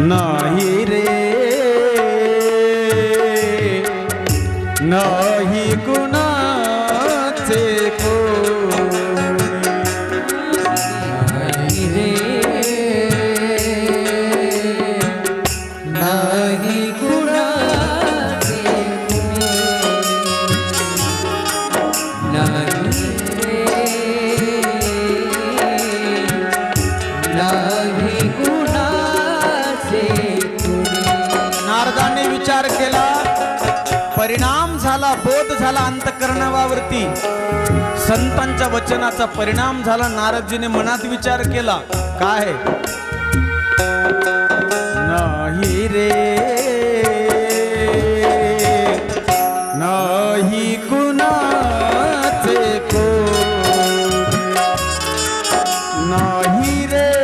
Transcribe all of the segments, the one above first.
नहीं रे नहीं गुना से को नहीं रे नहीं गुना से को नहीं परिणाम झाला बोध झाला अंतकरणावरती. संतांच्या वचनाचा परिणाम झाला नारदजीने मनात विचार केला काय? नाही रे. नाही कुणाचे को नाही रे.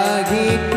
राधिक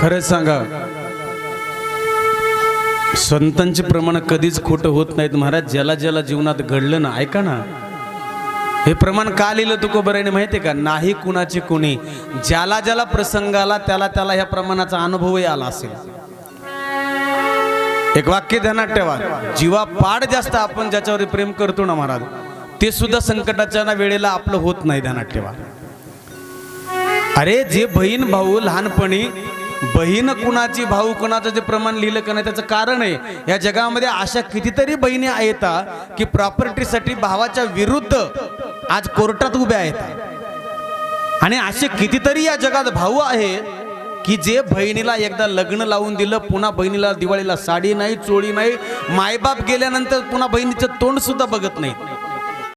खरंच सांगा संतांचे प्रमाण कधीच खोटं होत नाहीत महाराज. ज्याला ज्याला जीवनात घडलं ना ऐका ना. हे प्रमाण का लिहिलं तुकोबराने माहिती आहे का? नाही कुणाचे कुणी. ज्याला ज्याला प्रसंग आला त्याला त्याला ह्या प्रमाणाचा अनुभवही आला असेल. एक वाक्य ध्यानात ठेवा. जीवा पाड जास्त आपण ज्याच्यावर प्रेम करतो ना महाराज ते सुद्धा संकटाच्या ना वेळेला आपलं होत नाही ध्यानात ठेवा. अरे जे बहीण भाऊ लहानपणी बहीण कुणाची भाऊ कुणाचं जे प्रमाण लिहिलं का नाही त्याचं कारण आहे. या जगामध्ये अशा कितीतरी बहिणी आहेत की प्रॉपर्टीसाठी भावाच्या विरुद्ध आज कोर्टात उभ्या आहेत. आणि असे कितीतरी या जगात भाऊ आहेत की जे बहिणीला एकदा लग्न लावून दिलं पुन्हा बहिणीला दिवाळीला साडी नाही चोळी नाही मायबाप गेल्यानंतर पुन्हा बहिणीचं तोंड सुद्धा बघत नाही